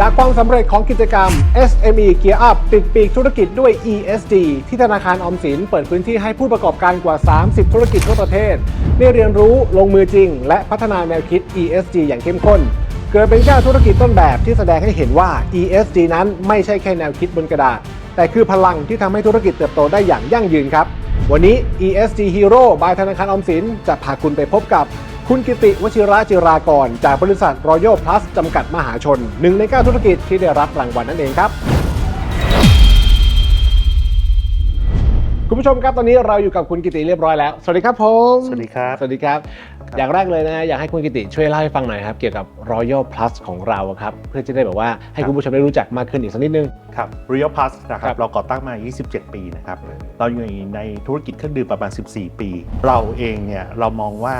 จากความสำเร็จของกิจกรรม SME Gear Up ปิดปีกธุรกิจด้วย ESG ที่ธนาคารออมสินเปิดพื้นที่ให้ผู้ประกอบการกว่า 30 ธุรกิจทั่วประเทศ ได้เรียนรู้ลงมือจริง และพัฒนาแนวคิด ESG อย่างเข้มข้น เกิดเป็นก้าธุรกิจต้นแบบที่แสดงให้เห็นว่า ESG นั้นไม่ใช่แค่แนวคิดบนกระดาษ แต่คือพลังที่ทำให้ธุรกิจเติบโตได้อย่างยั่งยืนครับ วันนี้ ESG Hero บายธนาคารออมสินจะพาคุณไปพบกับ คุณกิติวชิระจิรากร จากบริษัท Royal Plus จำกัดมหาชนหนึ่งในเก้าธุรกิจที่ได้รับรางวัลนั่นเองครับ คุณผู้ชมครับตอนนี้เราอยู่กับคุณกิติเรียบร้อยแล้ว สวัสดีครับผมสวัสดีครับ สวัสดีครับ อย่างแรกเลยนะอยากให้คุณกิติช่วยเล่าให้ฟังหน่อยครับ เกี่ยวกับ Royal Plus ของเราครับ เพื่อจะได้แบบว่าให้คุณผู้ชมได้รู้จักมากขึ้นอีกสักนิดนึง ครับ Real Plus นะครัครับบเราก่อตั้งมา 27 ปีนะครับเราอยู่ในธุรกิจเครื่องดื่มประมาณ 14 ปี เราเองเนี่ยเรามองว่า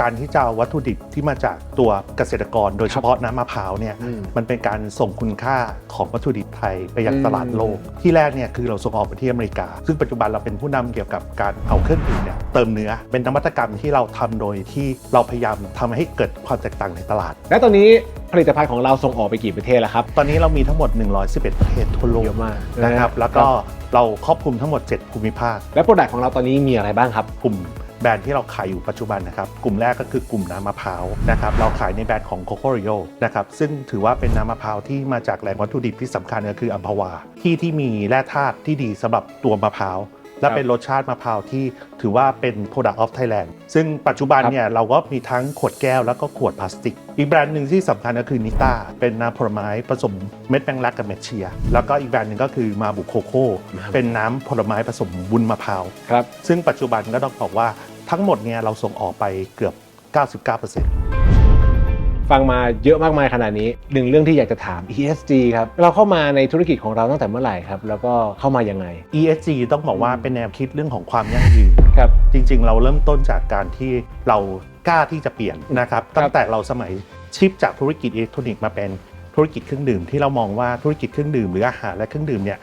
การที่จะเอาวัตถุดิบที่มาจากตัวเกษตรกร โดยเฉพาะน้ำมะพร้าวเนี่ยอืมมันเป็นการส่งคุณค่าของวัตถุดิบไทยไปยังอืมตลาดโลก ที่แรกเนี่ยคือเราส่งออกไปที่อเมริกา ซึ่งปัจจุบันเราเป็นผู้นำเกี่ยวกับการเอาเครื่องดื่มเนี่ยเติมเนื้อเป็นนวัตกรรมที่เราทำโดยที่เราพยายามทำให้เกิดความแตกต่างในตลาด และตอนนี้ ผลิตภัณฑ์ของเราส่งออกไปกี่ประเทศแล้วครับ ตอนนี้เรามีทั้งหมด 111 ประเทศทั่วโลกเยอะมากนะครับนะแล้วก็เราครอบคลุมทั้งหมด 7 ภูมิภาค และโปรดักต์ของเราตอนนี้มีอะไรบ้างครับกลุ่มแบรนด์ที่เราขายอยู่ปัจจุบันนะครับ กลุ่มแรกก็คือกลุ่มน้ำมะพร้าวนะครับ เราขายในแบรนด์ของ Coco Rio นะครับ ซึ่งถือว่าเป็นน้ำมะพร้าวที่มาจากแหล่งวัตถุดิบที่สำคัญก็คืออัมพวา ที่ที่มีแร่ธาตุที่ดีสำหรับตัวมะพร้าว และเป็นรสชาติมะพร้าวที่ถือว่าเป็น Product of Thailand ซึ่งปัจจุบันเนี่ยเราก็มีทั้งขวดแก้วแล้วก็ขวดพลาสติก อีกแบรนด์หนึ่งที่สำคัญก็คือนิต้าเป็นน้ำผลไม้ผสมเม็ดแมงลักกับเม็ดเชียร์แล้วก็อีกแบรนด์หนึ่งก็คือมาบุโคโค่เป็นน้ำผลไม้ผสมวุ้นมะพร้าวครับซึ่งปัจจุบันก็ต้องบอกว่าทั้งหมดเนี่ยเราส่งออกไปเกือบ 99% ฟังมาเยอะมากมายขนาดนี้หนึ่งเรื่องที่อยากจะถาม ESG ครับ เราเข้ามาในธุรกิจของเราตั้งแต่เมื่อไหร่ครับ แล้วก็เข้ามายังไง ESG ต้องบอกว่าเป็นแนวคิดเรื่องของความยั่งยืนครับ จริง ๆ เราเริ่มต้นจากการที่เรากล้าที่จะเปลี่ยนนะครับครับตั้งแต่เราสมัยชิปจากธุรกิจอิเล็กทรอนิกส์มาเป็นธุรกิจเครื่องดื่มที่เรามองว่าธุรกิจเครื่องดื่มหรืออาหารและเครื่องดื่มเนี่ย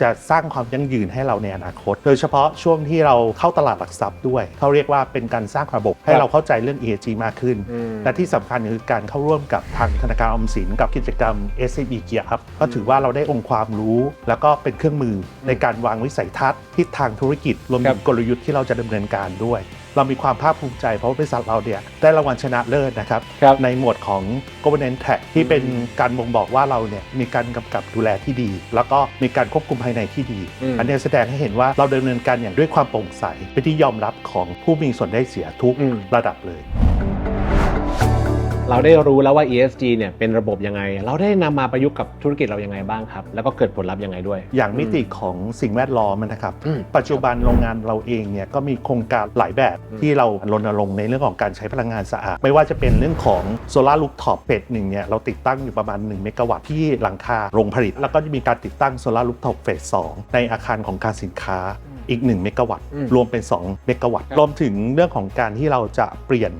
จะสร้างความยั่งยืนให้เราในอนาคต โดยเฉพาะช่วงที่เราเข้าตลาดหลักทรัพย์ด้วย เขาเรียกว่าเป็นการสร้างระบบให้เราเข้าใจเรื่อง ESG มากขึ้นอืมและที่สำคัญคือการเข้าร่วมกับทางธนาคารออมสินกับกิจกรรม SCB Gear Up ก็ถือว่าเราได้องค์ความรู้ แล้วก็เป็นเครื่องมือในการวางวิสัยทัศน์ทิศทางธุรกิจรวมครัถึบงกลยุทธ์ที่เราจะดำเนินการด้วย เรามีความภาคภูมิใจ เพราะว่าบริษัทเราเนี่ยได้รางวัลชนะเลิศนะครับครับในหมวดของ governance track ที่เป็นการบ่งบอกว่าเราเนี่ยมีการกำกับดูแลที่ดี แล้วก็มีการควบคุมภายในที่ดีอืมอันเนี้ยแสดงให้เห็นว่าเราดำเนินการอย่างด้วยความโปร่งใสเป็นที่ยอมรับของผู้มีส่วนได้เสียทุกอืมระดับเลย เราได้รู้แล้วว่า ESG เนี่ยเป็นระบบยังไง เราได้นำมาประยุกต์กับธุรกิจเรายังไงบ้างครับ แล้วก็เกิดผลลัพธ์ยังไงด้วย อย่างมิติของสิ่งแวดล้อมนะครับ อืมปัจจุบันโรงงานเราเองเนี่ยก็มีโครงการหลายแบบอืมที่เรารณรงค์ในเรื่องของการใช้พลังงานสะอาด ไม่ว่าจะเป็นเรื่องของโซลารูฟท็อปเฟสหนึ่งเนี่ยเราติดตั้งอยู่ประมาณ 1 เมกะวัตต์ที่หลังคาโรงผลิต แล้วก็จะมีการติดตั้งโซลารูฟท็อปเฟสสในอาคารของการสินค้าอีก 1 เมกะวัตต์อืมรวมเป็น 2 เมกะวัตต์ครับ รวมถึงเรื่องของการที่เราจะเปลี่ยน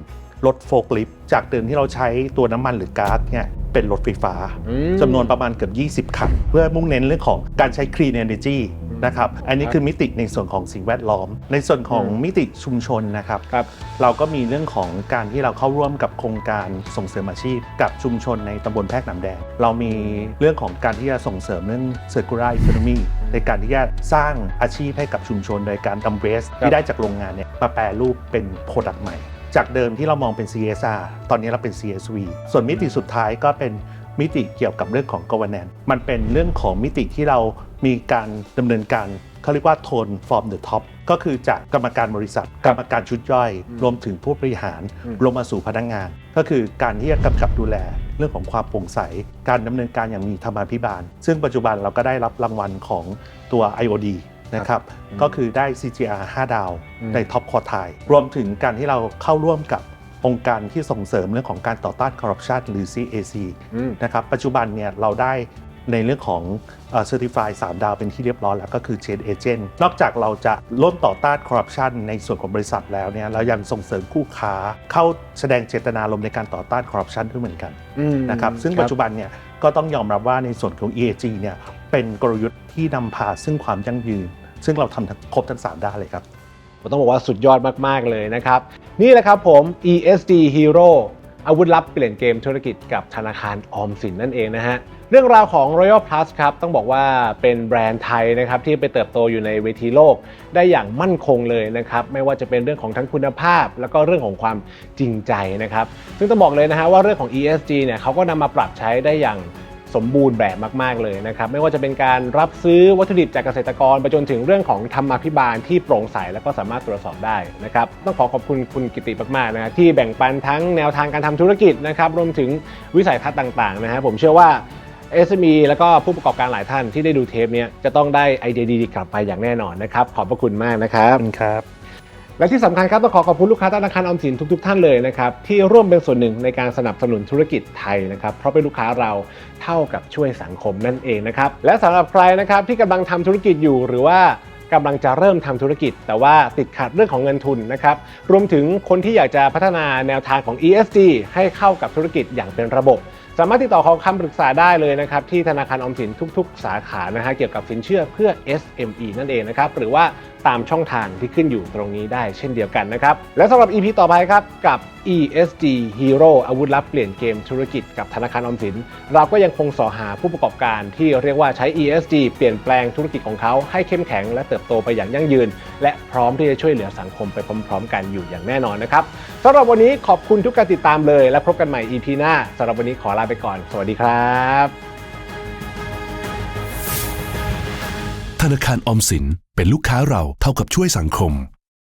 รถโฟล์คลิฟต์จากเดิมที่เราใช้ตัวน้ำมันหรือก๊าซเนี่ยเป็นรถไฟฟ้าอืมจำนวนประมาณเกือบ20 คัน เพื่อมุ่งเน้นเรื่องของการใช้ clean energy นะครับ อันนี้คือมิติในส่วนของสิ่งแวดล้อม ในส่วนของอืมมิติชุมชนนะครับครับเราก็มีเรื่องของการที่เราเข้าร่วมกับโครงการส่งเสริมอาชีพ กับชุมชนในตำบลแพรกน้ำแดง เรามีเรื่องของการที่จะส่งเสริมเรื่อง circular economy ในการที่จะสร้างอาชีพให้กับชุมชน โดยการนำเวสครับที่ได้จากโรงงานเนี่ยมาแปรรูปเป็นโปรดักต์ใหม่ จากเดิมที่เรามองเป็น CSR ตอนนี้เราเป็น CSV ส่วนมิติสุดท้ายก็เป็นมิติเกี่ยวกับเรื่องของ governance มันเป็นเรื่องของมิติที่เรามีการดำเนินการเขาเรียกว่า tone from the top ก็คือจากกรรมการบริษัท กรรมการชุดย่อยอืมรวมถึงผู้บริหารอืมลงมาสู่พนักงาน ก็คือการที่จะกำกับดูแลเรื่องของความโปร่งใส การดำเนินการอย่างมีธรรมาภิบาล ซึ่งปัจจุบันเราก็ได้รับรางวัลของตัว IOD นะครับอืมก็คือได้ CGR 5 ดาวอืมในท็อปคอร์ไทรวมถึงการที่เราเข้าร่วมกับองค์การที่ส่งเสริมเรื่องของการต่อต้านคอร์รัปชันหรือ CAC อืมนะครับปัจจุบันเนี่ยเราได้ในเรื่องของเซอร์ติฟาย3ดาวเป็นที่เรียบร้อยแล้วก็คือ Chain Agent นอกจากเราจะร่วมต่อต้านคอร์รัปชันในส่วนของบริษัทแล้วเนี่ยเรายังส่งเสริมคู่ค้าเข้าแสดงเจตนารมณ์ในการต่อต้านคอร์รัปชันด้วยเหมือนกันอืมนะครับซึ่งปัจจุบันเนี่ยก็ต้องยอมรับว่าในส่วนของ EAG เนี่ย เป็นกลยุทธ์ที่นำพาซึ่งความยั่งยืน ซึ่งเราทำทั้งครบทั้ง3ด้านเลยครับ ผมต้องบอกว่าสุดยอดมาก ๆ เลยนะครับ นี่แหละครับผม ESG Hero อาวุธลับเปลี่ยนเกมธุรกิจกับธนาคารออมสินนั่นเองนะฮะ เรื่องราวของ Royal Plus ครับ ต้องบอกว่าเป็นแบรนด์ไทยนะครับ ที่ไปเติบโตอยู่ในเวทีโลก ได้อย่างมั่นคงเลยนะครับ ไม่ว่าจะเป็นเรื่องของทั้งคุณภาพ แล้วก็เรื่องของความจริงใจนะครับ ซึ่งต้องบอกเลยนะฮะว่าเรื่องของ ESG เนี่ยเขาก็นำมาปรับใช้ได้อย่าง สมบูรณ์แบบมาก ๆ เลยนะครับไม่ว่าจะเป็นการรับซื้อวัตถุดิบจากเกษตรกรไปจนถึงเรื่องของธรรมาภิบาลที่โปร่งใสแล้วก็สามารถตรวจสอบได้นะครับต้องขอขอบคุณคุณกิติมากๆนะฮะที่แบ่งปันทั้งแนวทางการทำธุรกิจนะครับรวมถึงวิสัยทัศน์ต่างๆนะฮะผมเชื่อว่า SME แล้วก็ผู้ประกอบการหลายท่านที่ได้ดูเทปเนี้ยจะต้องได้ไอเดียดีๆกลับไปอย่างแน่นอนนะครับขอบพระคุณมากนะครับครับ และที่สำคัญครับต้องขอขอบคุณลูกค้าธนาคารออมสินทุก ๆ ท่านเลยนะครับที่ร่วมเป็นส่วนหนึ่งในการสนับสนุนธุรกิจไทยนะครับเพราะเป็นลูกค้าเราเท่ากับช่วยสังคมนั่นเองนะครับและสำหรับใครนะครับที่กำลังทำธุรกิจอยู่หรือว่ากำลังจะเริ่มทำธุรกิจ แต่ว่าติดขัดเรื่องของเงินทุนนะครับรวมถึงคนที่อยากจะพัฒนาแนวทางของ ESG ให้เข้ากับธุรกิจอย่างเป็นระบบ สามารถติดต่อขอคำปรึกษาได้เลยนะครับที่ธนาคารออมสินทุก ๆ สาขานะฮะเกี่ยวกับสินเชื่อเพื่อ SME นั่นเองนะครับหรือว่า ตามช่องทางที่ขึ้นอยู่ตรงนี้ได้เช่นเดียวกันนะครับ และสำหรับ EP ต่อไปครับกับ ESG Hero อาวุธลับเปลี่ยนเกมธุรกิจกับธนาคารออมสิน เราก็ยังคงสอหาผู้ประกอบการที่เรียกว่าใช้ ESG เปลี่ยนแปลงธุรกิจของเขาให้เข้มแข็งและเติบโตไปอย่างยั่งยืน และพร้อมที่จะช่วยเหลือสังคมไปพร้อม ๆ กันอยู่อย่างแน่นอนนะครับสำหรับวันนี้ขอบคุณทุกการติดตามเลย และพบกันใหม่ EP หน้าสำหรับวันนี้ขอลาไปก่อน สวัสดีครับ ธนาคารออมสินเป็นลูกค้าเราเท่ากับช่วยสังคม